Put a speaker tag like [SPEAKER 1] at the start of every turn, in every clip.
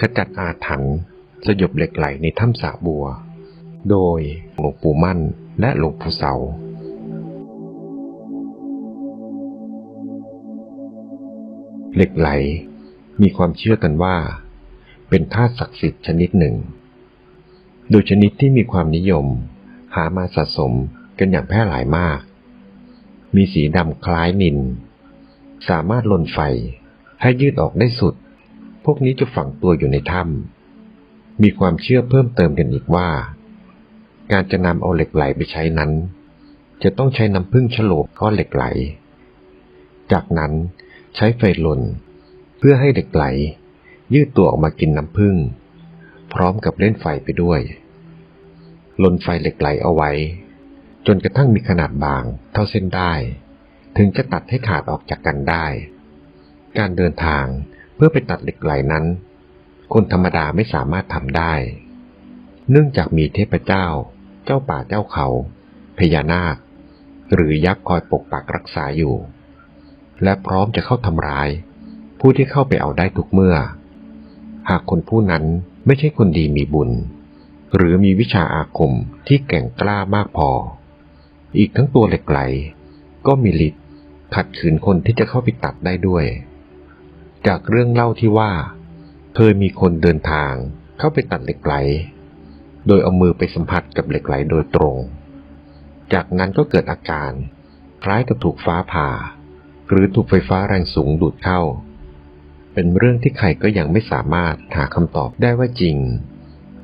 [SPEAKER 1] ขจัดอาถรรพ์สยบเหล็กไหลในถ้ำสาบัว โดยหลวงปู่มั่นและหลวงปู่เสา เหล็กไหลมีความเชื่อกันว่า เป็นธาตุศักดิ์สิทธิ์ชนิดหนึ่ง โดยชนิดที่มีความนิยม หามาสะสมกันอย่างแพร่หลายมาก มีสีดำคล้ายนิน สามารถลนไฟให้ยืดออกได้สุด พวกนี้จะฝังตัวอยู่ในถ้ำมีความเชื่อเพิ่มเติมกันอีกว่า การจะนำเอาเหล็กไหลไปใช้นั้น จะต้องใช้น้ำผึ้งฉโลบก้อนเหล็กไหล จากนั้นใช้ไฟลนเพื่อให้เหล็กไหล ยืดตัวออกมากินน้ำผึ้งพร้อมกับเล่นไฟไปด้วย ลนไฟเหล็กไหลเอาไว้ จนกระทั่งมีขนาดบางเท่าเส้นได้ ถึงจะตัดให้ขาดออกจากกันได้ การเดินทาง เพื่อไปตัดเหล็กไหลนั้น คนธรรมดาไม่สามารถทำได้ เนื่องจากมีเทพเจ้า เจ้าป่าเจ้าเขา พญานาค หรือยักษ์คอยปกปักรักษาอยู่ และพร้อมจะเข้าทำร้าย ผู้ที่เข้าไปเอาได้ทุกเมื่อ หากคนผู้นั้นไม่ใช่คนดีมีบุญ หรือมีวิชาอาคมที่แก่งกล้ามากพอ อีกทั้งตัวเหล็กไหล ก็มีฤทธิ์ขัดขืนคนที่จะเข้าไปตัดได้ด้วย จากเรื่องเล่าที่ว่า เคยมีคนเดินทางเข้าไปตัดเหล็กไหล โดยเอามือไปสัมผัสกับเหล็กไหลโดยตรง จากนั้นก็เกิดอาการ คล้ายกับถูกฟ้าผ่า หรือถูกไฟฟ้าแรงสูงดูดเข้า เป็นเรื่องที่ใครก็ยังไม่สามารถหาคำตอบได้ว่าจริง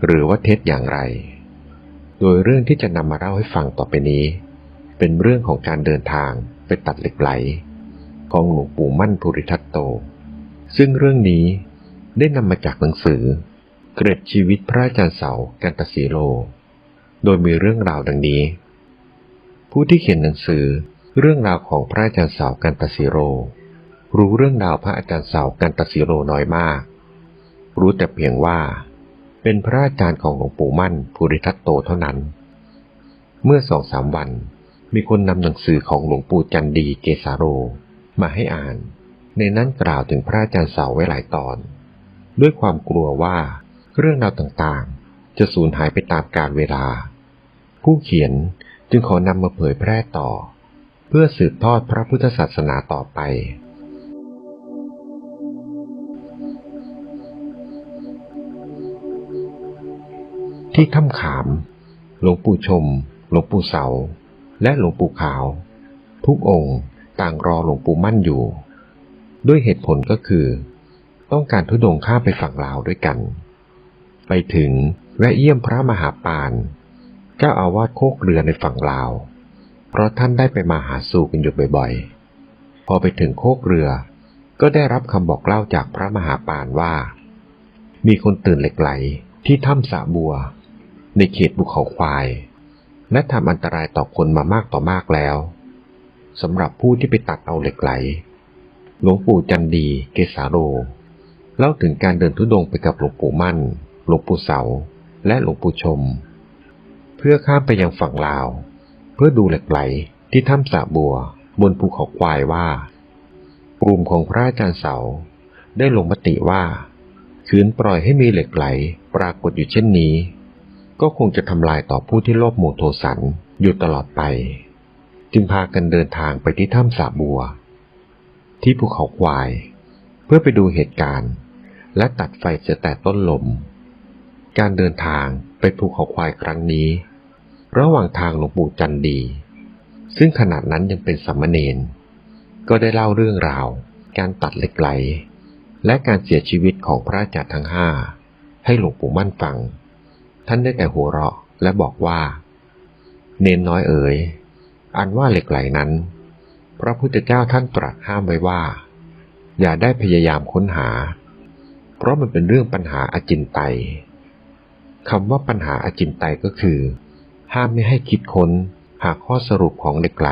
[SPEAKER 1] หรือว่าเท็จอย่างไร โดยเรื่องที่จะนำมาเล่าให้ฟังต่อไปนี้ เป็นเรื่องของการเดินทางไปตัดเหล็กไหลของหลวงปู่มั่นภูริทัตโต ซึ่งเรื่องนี้ได้นำมาจากหนังสือ เกร็ดชีวิตพระอาจารย์เสากันตสีโล โดยมีเรื่องราวดังนี้ ผู้ที่เขียนหนังสือเรื่องราวของพระอาจารย์เสากันตสีโลรู้เรื่องราวพระอาจารย์เสากันตสีโลน้อยมาก รู้แต่เพียงว่า เป็นพระอาจารย์ของหลวงปู่มั่นภูริทัตโตเท่านั้น เมื่อสองสามวันมีคนนำหนังสือของหลวงปู่จันดีเกสาโร มาให้อ่าน ในนั้นกล่าวถึงพระอาจารย์เสาไว้หลายตอน ด้วยความกลัวว่าเรื่องราวต่างๆ จะสูญหายไปตามกาลเวลา ผู้เขียนจึงขอนำมาเผยแพร่ต่อ เพื่อสืบทอดพระพุทธศาสนาต่อไป ที่ถ้ำขาม หลวงปู่ชม หลวงปู่เสา และหลวงปู่ขาว ทุกองค์ต่างรอหลวงปู่มั่นอยู่ ด้วยเหตุผลก็คือ ต้องการทุดงข้ามไปฝั่งลาวด้วยกัน ไปถึงแวะเยี่ยมพระมหาปานเจ้าอาวาสโคกเรือในฝั่งลาว เพราะท่านได้ไปมาหาสู่กันอยู่บ่อยๆ พอไปถึงโคกเรือ ก็ได้รับคำบอกเล่าจากพระมหาปานว่า มีคนตื่นเหล็กไหลที่ถ้ำสาบัว ในเขตภูเขาควาย และทำอันตรายต่อคนมามากต่อมากแล้วสำหรับผู้ที่ไปตัดเอาเหล็กไหล หลวงปู่จันดีเกสาโรเล่าถึงการเดินทุดงไปกับหลวงปู่มั่น หลวงปู่เสา และหลวงปู่ชม เพื่อข้ามไปยังฝั่งลาว เพื่อดูเหล็กไหลที่ถ้ำสาบัวบนภูเขาควายว่า กลุ่มของพระอาจารย์เสา ได้ลงมติว่า คืนปล่อยให้มีเหล็กไหลปรากฏอยู่เช่นนี้ ก็คงจะทำลายต่อผู้ที่โลภโมโทสันอยู่ตลอดไป จึงพากันเดินทางไปที่ถ้ำสาบัว ที่ภูเขาควาย เพื่อไปดูเหตุการณ์ และตัดไฟเสียแต่ต้นลม การเดินทางไปภูเขาควายครั้งนี้ ระหว่างทางหลวงปู่จันดี ซึ่งขนาดนั้นยังเป็นสัมเนนก็ได้เล่าเรื่องราว การตัดเหล็กไหล และการเสียชีวิตของพระอาจารย์ทั้งห้าให้หลวงปู่มั่นฟัง ท่านได้แต่หัวเราะและบอกว่า เนนน้อยเอ๋ยอันว่าเหล็กไหลนั้น พระพุทธเจ้าท่านตรัสห้ามไว้ว่า อย่าได้พยายามค้นหา เพราะมันเป็นเรื่องปัญหาอาจินไตยคำว่าปัญหาอาจินไตยก็คือ ห้ามไม่ให้คิดค้นหาข้อสรุปของเหล็กไหล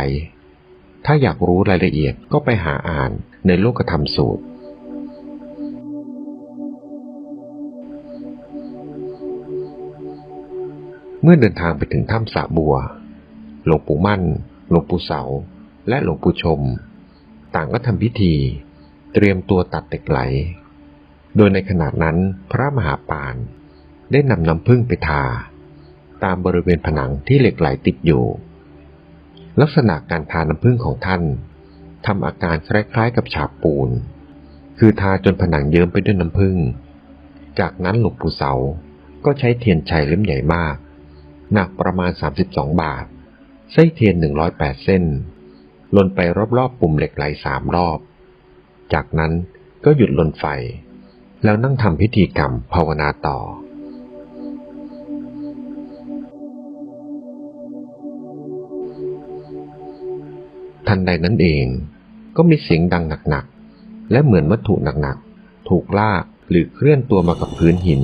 [SPEAKER 1] ถ้าอยากรู้รายละเอียดก็ไปหาอ่านในโลกธรรมสูตร เมื่อเดินทางไปถึงถ้ำสะบัว หลวงปู่มั่น หลวงปู่เสา และหลวงปู่ชม ต่างก็ทำพิธี เตรียมตัวตัดเหล็กไหล โดยในขณะนั้นพระมหาปานได้นำน้ำพึ่งไปทา ตามบริเวณผนังที่เหล็กไหลติดอยู่ ลักษณะการทาน้ำพึ่งของท่านทำอาการคล้ายๆกับฉาบปูน คือทาจนผนังเยิ้มไปด้วยน้ำพึ่ง จากนั้นหลวงปู่เสาก็ใช้เทียนชัยเล่มใหญ่มาก หนักประมาณ 32 บาท ไส้เทียน 108 เส้น ลนไปรอบๆปุ่มเหล็กไหลสามรอบ จากนั้นก็หยุดลนไฟ แล้วนั่งทำพิธีกรรมภาวนาต่อ ทันใดนั้นเองก็มีเสียงดังหนักๆ และเหมือนวัตถุหนักๆ ถูกลากหรือเคลื่อนตัวมากับพื้นหิน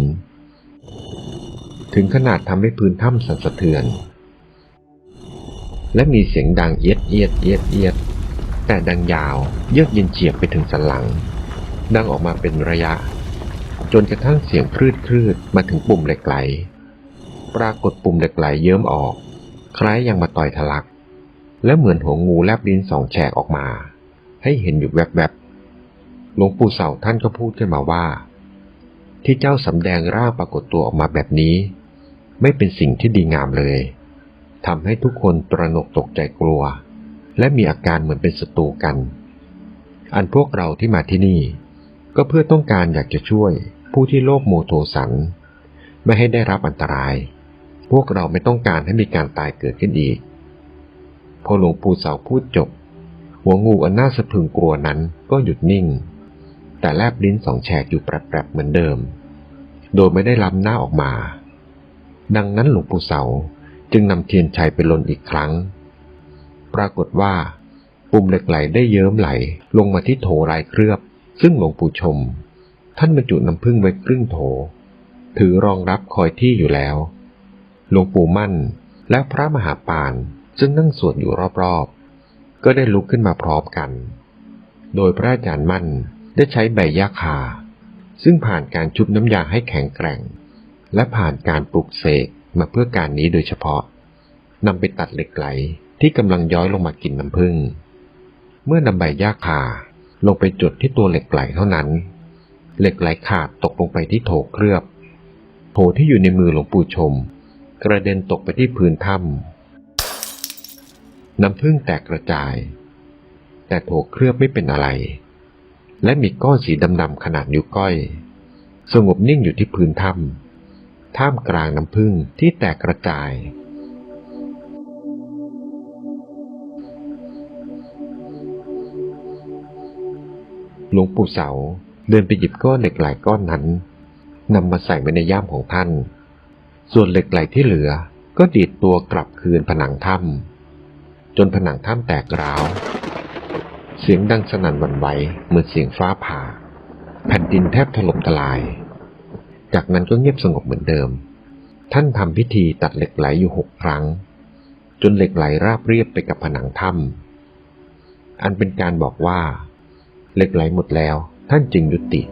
[SPEAKER 1] ถึงขนาดทำให้พื้นถ้ำสั่นสะเทือน และมีเสียงดังเอียดเอียดเอียดเอียดแต่ดังยาวเยือกเย็นเฉียบไปถึงสันหลัง ดังออกมาเป็นระยะ จนกระทั่งเสียงคลืดคลืดมาถึงปุ่มเหล็กไหล ปรากฏปุ่มเหล็กไหลเยิ้มออก คล้ายยังมาต่อยทะลัก และเหมือนหัวงูแลบลิ้นสองแฉกออกมา ให้เห็นอยู่แวบๆหลวงปู่เสาท่านก็พูดขึ้นมาว่า ที่เจ้าสำแดงร่างปรากฏตัวออกมาแบบนี้ ไม่เป็นสิ่งที่ดีงามเลย ทำให้ทุกคนตระหนกตกใจกลัว และมีอาการเหมือนเป็นศัตรูกัน อันพวกเราที่มาที่นี่ ก็เพื่อต้องการอยากจะช่วยผู้ที่โลภโมโทสัน ไม่ให้ได้รับอันตราย พวกเราไม่ต้องการให้มีการตายเกิดขึ้นอีก พอหลวงปู่เสาพูดจบ หัวงูอันน่าสะพรึงกลัวนั้นก็หยุดนิ่ง แต่แลบลิ้นสองแฉกอยู่แปรบๆเหมือนเดิม โดยไม่ได้ล้ำหน้าออกมา ดังนั้นหลวงปู่เสา จึงนำเทียนชัยไปลนอีกครั้ง ปรากฏว่า ปุ่มเหล็กไหลได้เยิ้มไหลลงมาที่โถลายเคลือบ ซึ่งหลวงปู่ชม ท่านบรรจุน้ำพึ่งไว้ครึ่งโถ ถือรองรับคอยที่อยู่แล้ว หลวงปู่มั่นและพระมหาปานซึ่งนั่งสวดอยู่รอบๆ ก็ได้ลุกขึ้นมาพร้อมกัน โดยพระอาจารย์มั่นได้ใช้ใบยาคา ซึ่งผ่านการชุบน้ำยาให้แข็งแกร่ง และผ่านการปลุกเสก มาเพื่อการนี้โดยเฉพาะนำไปตัดเหล็กไหลที่กำลังย้อยลงมากินน้ำผึ้งเมื่อนำใบหญ้าคาลงไปจุดที่ตัวเหล็กไหลเท่านั้น เหล็กไหลขาดตกลงไปที่โถเคลือบโถที่อยู่ในมือหลวงปู่ชม กระเด็นตกไปที่พื้นถ้ำน้ำผึ้งแตกกระจาย แต่โถเคลือบไม่เป็นอะไร และมีก้อนสีดำๆขนาดนิ้วก้อย สงบนิ่งอยู่ที่พื้นถ้ำ ท่ามกลางน้ำผึ้งที่แตกกระจาย หลวงปู่เสาเดินไปหยิบก้อนเหล็กไหลก้อนนั้นนำมาใส่ไว้ในย่ามของท่าน ส่วนเหล็กไหลที่เหลือก็ดีดตัวกลับคืนผนังถ้ำจนผนังถ้ำแตกร้าว เสียงดังสนั่นหวั่นไหวเหมือนเสียงฟ้าผ่า แผ่นดินแทบถล่มทลาย จากนั้นก็เงียบสงบเหมือนเดิม ท่านทำพิธีตัดเหล็กไหลอยู่หกครั้ง จนเหล็กไหลราบเรียบไปกับผนังถ้ำอันเป็นการบอกว่า เหล็กไหลหมดแล้วท่านจึงยุติ